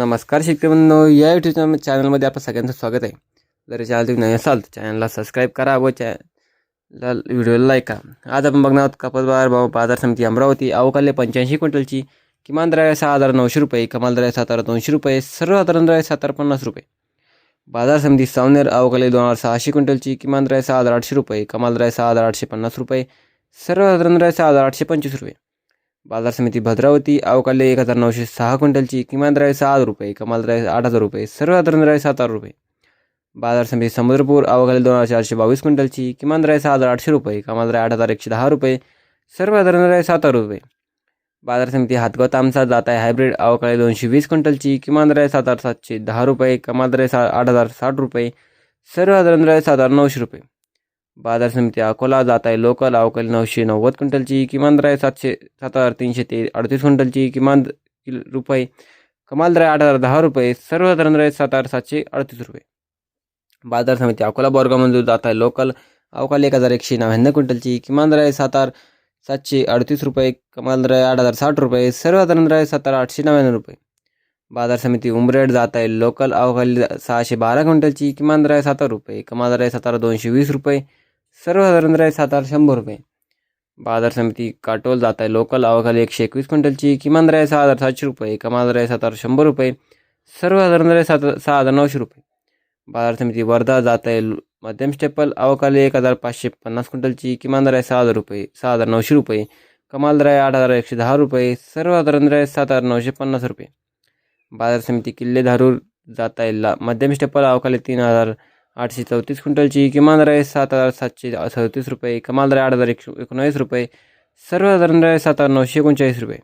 नमस्कार शेतकरी या यूट्यूब चॅनलमध्ये आपलं सगळ्यांचं स्वागत आहे. जर चॅनल तुम्ही नाही असाल तर चॅनलला सबस्क्राईब करा व चॅनल व्हिडिओला लाईक करा. आज आपण बघणार आहोत कापस बाजार भाव बाजार समिती अमरावती अवकाले पंच्याऐंशी क्विंटलची किमान दर आहे सहा हजार नऊशे रुपये कमाल दर आहे सात हजार दोनशे रुपये सर्वसाधारण दर आहे सात हजार पन्नास रुपये. बाजार समिती सावनेर अवकाले दोन हजार सहाशे क्विंटलची किमान दर आहे सहा हजार आठशे रुपये कमाल दर आहे सहा हजार आठशे पन्नास रुपये सर्वसाधारण दर आहे सहा हजार आठशे पंचवीस रुपये. बाजार समिती भद्रावती अवकाले एक हजार नऊशे सहा क्विंटलची किमान दर सहा हजार रुपये कमाल दर आठ हजार रुपये सर्वसाधारण दर सात हजार रुपये. बाजार समिती समुद्रपूर अवकाले दोन हजार चारशे बावीस क्विंटलची किमान दर सहा हजार आठशे रुपये कमाल दर आठ हजार एकशे दहा रुपये सर्वसाधारण दर सात हजार रुपये. बाजार समिती हातगाव तामसा जात आहे हायब्रिड अवकाळी दोनशे वीस क्विंटलची किमान दर सात हजार सातशे दहा रुपये कमाल दर सा आठ हजार साठ रुपये सर्वसाधारण दर सात हजार नऊशे रुपये. बाजार समिती अकोला जात आहे. लोकल अवकाळी नऊशे नव्वद क्विंटलची किमान दर आहे सातशे सात हजार तीनशे ते अडतीस क्विंटलची किमान किल रुपये. कमाल दर आहे आठ हजार दहा रुपये. सर्वसाधारण दर आहे सात हजार सातशे अडतीस रुपये. बाजार समिती अकोला बोरगामधून जात आहे. लोकल अवकाळी एक हजार एकशे नव्याण्णव क्विंटलची किमान दर आहे सात हजार सातशे अडतीस रुपये. कमाल दर आहे आठ हजार साठ रुपये. सर्वसाधारण दर आहे सात हजार आठशे नव्याण्णव रुपये. बाजार समिती उमरेड जात आहे. लोकल अवकाळी सहाशे बारा क्विंटलची किमान दर आहे सात हजार रुपये. कमाल दर आहे सात हजार दोनशे वीस रुपये. सर्वसाधारण राहील सात हजार शंभर रुपये. बाजार समिती काटोल जात आहे. लोकल आवाखाली एकशे एकवीस क्विंटलची. किमान राय सहा हजार सातशे रुपये. कमाल राय सात हजार शंभर रुपये. सर्वसाधारण राय सात सहा हजार नऊशे रुपये. बाजार समिती वर्धा जात आहे. मध्यम स्टेपल अवकाली एक हजार पाचशे पन्नास क्विंटलची. किमान दर आहे सहा हजार रुपये. सहा हजार नऊशे रुपये. कमाल दर आहे आठ हजार एकशे दहा रुपये. सर्वसाधारण दर आहे सात हजार नऊशे पन्नास रुपये. बाजार समिती किल्ले धारूर जात आहे. ला मध्यम स्टेपल अवकाली तीन हजार आठशे चौतीस क्विंटलची किमान राय सात हजार सातशे सदतीस रुपये कमाल राय आठ हजार एकशे एकोणावीस रुपये सर्वसाधारण राय सात हजार नऊशे एकोणचाळीस रुपये.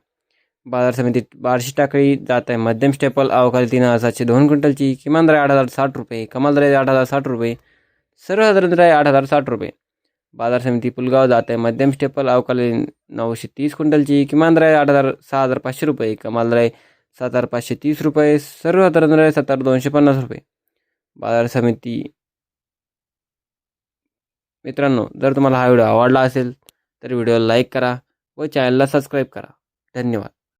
बाजार समिती बारशे टाकळी जात आहे. मध्यम स्टेपल अवकाळी तीन हजार सातशे दोन क्विंटलची किमान राय आठ हजार साठ रुपये कमाल राय आठ हजार साठ रुपये सर्वसाधारण राय आठ हजार साठ रुपये. बाजार समिती पुलगाव जात आहे. मध्यम स्टेपल अवकाळी नऊशे तीस क्विंटलची किमान राय आठ हजार सहा हजार पाचशे रुपये कमाल राय सात हजार पाचशे तीस रुपये सर्वसाधारण राय सात हजार दोनशे पन्नास रुपये. बाजार समिती मित्रांनो जर तुम्हाला हा व्हिडिओ आवडला असेल तर व्हिडिओला लाईक करा व चॅनलला सबस्क्राईब करा. धन्यवाद.